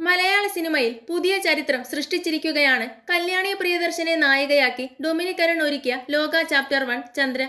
മലയാള സിനിമയിൽ പുതിയ ചരിത്രം സൃഷ്ടിച്ചിരിക്കുകയാണ് കല്യാണി പ്രിയദർശനെ നായികയാക്കി ഡൊമിനിക് അരുൺ ഒരുക്കിയ ലോക ചാപ്റ്റർ വൺ ചന്ദ്ര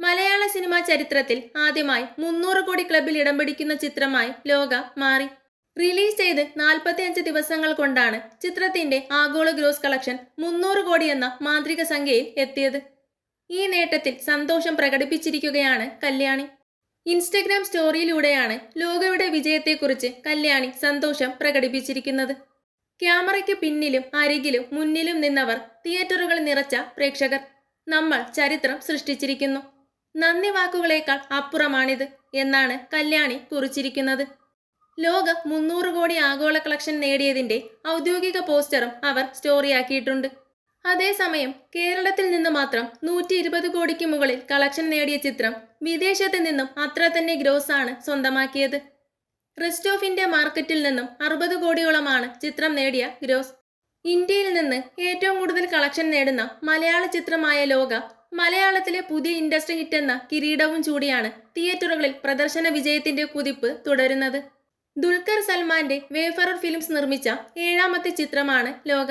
മലയാള സിനിമാ ചരിത്രത്തിൽ ആദ്യമായി മുന്നൂറ് കോടി ക്ലബിൽ ഇടം പിടിക്കുന്ന ചിത്രമായി ലോക മാറി. റിലീസ് ചെയ്ത് നാൽപ്പത്തിയഞ്ച് ദിവസങ്ങൾ കൊണ്ടാണ് ചിത്രത്തിന്റെ ആഗോള ഗ്രോസ് കളക്ഷൻ മുന്നൂറ് കോടി എന്ന മാന്ത്രിക സംഖ്യയിൽ എത്തിയത്. ഈ നേട്ടത്തിൽ സന്തോഷം പ്രകടിപ്പിച്ചിരിക്കുകയാണ് കല്യാണി. ഇൻസ്റ്റഗ്രാം സ്റ്റോറിയിലൂടെയാണ് ലോകയുടെ വിജയത്തെക്കുറിച്ച് കല്യാണി സന്തോഷം പ്രകടിപ്പിച്ചിരിക്കുന്നത്. ക്യാമറയ്ക്ക് പിന്നിലും അരികിലും മുന്നിലും നിന്നവർ തിയേറ്ററുകൾ നിറച്ച പ്രേക്ഷകർ. നമ്മൾ ചരിത്രം സൃഷ്ടിച്ചിരിക്കുന്നു. നന്ദി വാക്കുകളേക്കാൾ അപ്പുറമാണിത് എന്നാണ് കല്യാണി കുറിച്ചിരിക്കുന്നത്. ലോക മുന്നൂറ് കോടി ആഗോള കളക്ഷൻ നേടിയതിന്റെ ഔദ്യോഗിക പോസ്റ്ററും അവർ സ്റ്റോറിയാക്കിയിട്ടുണ്ട്. അതേസമയം കേരളത്തിൽ നിന്ന് മാത്രം നൂറ്റി ഇരുപത് കോടിക്ക് മുകളിൽ കളക്ഷൻ നേടിയ ചിത്രം വിദേശത്ത് നിന്നും അത്ര തന്നെ ഗ്രോസ് ആണ് സ്വന്തമാക്കിയത്. ഇന്ത്യ മാർക്കറ്റിൽ നിന്നും അറുപത് കോടിയോളമാണ് ചിത്രം നേടിയ ഗ്രോസ്. ഇന്ത്യയിൽ നിന്ന് ഏറ്റവും കൂടുതൽ കളക്ഷൻ നേടുന്ന മലയാള ചിത്രമായ ലോക മലയാളത്തിലെ പുതിയ ഇൻഡസ്ട്രി ഹിറ്റ് എന്ന കിരീടവും ചൂടിയാണ് തിയേറ്ററുകളിൽ പ്രദർശന വിജയത്തിന്റെ കുതിപ്പ് തുടരുന്നത്. ദുൽഖർ സൽമാന്റെ വേഫറർ ഫിലിംസ് നിർമ്മിച്ച ഏഴാമത്തെ ചിത്രമാണ് ലോക.